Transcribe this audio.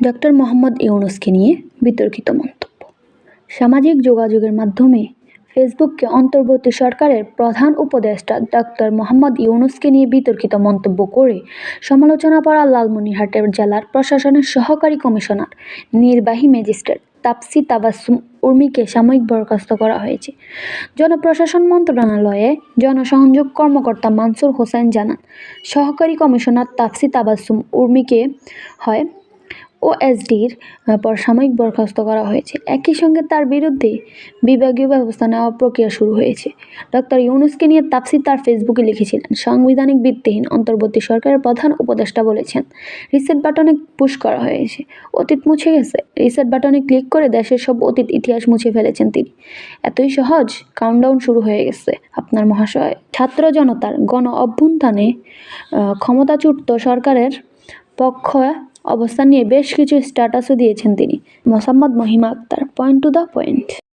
Doctor Mohammad ইউনুসকে নিয়ে বিতর্কিত মন্তব্য। সামাজিক যোগাযোগের মাধ্যমে ফেসবুককে অন্তর্বর্তী সরকারের প্রধান উপদেষ্টা ডক্টর মোহাম্মদ ইউনুসকে নিয়ে বিতর্কিত মন্তব্য করে সমালোচনা পড়া লালমনিরহাটের জেলার প্রশাসনের সহকারী কমিশনার, নির্বাহী ম্যাজিস্ট্রেট তাপসি তাবাসসুম উর্মিকে সাময়িক বরখাস্ত করা হয়েছে। জনপ্রশাসন মন্ত্রণালয়ে জনসংযোগ কর্মকর্তা মানসুর হোসেন জানান, সহকারী কমিশনার তাপসি তাবাসসুম উর্মিকে হয় ওএসডির পর সাময়িক বরখাস্ত করা হয়েছে। একই সঙ্গে তার বিরুদ্ধে বিভাগীয় ব্যবস্থা নেওয়ার প্রক্রিয়া শুরু হয়েছে। ডক্টর ইউনুসকে নিয়ে তাপসি তার ফেসবুকে লিখেছিলেন। সাংবিধানিক ভিত্তিহীন অন্তর্বর্তী সরকারের প্রধান উপদেষ্টা বলেছেন, রিসেট বাটনে পুশ করা হয়েছে। অতীত মুছে গেছে। রিসেট বাটনে ক্লিক করে দেশের সব অতীত ইতিহাস মুছে ফেলেছেন তিনি। এতই সহজ কাউন্টডাউন শুরু হয়ে গেছে। আপনার মহাশয়, ছাত্র জনতার গণ অভ্যুত্থানে ক্ষমতাচ্যুত সরকারের পক্ষ অবস্থান নিয়ে বেশ কিছু স্ট্যাটাসও দিয়েছেন তিনি। Mosammat Mahima Akter point to the point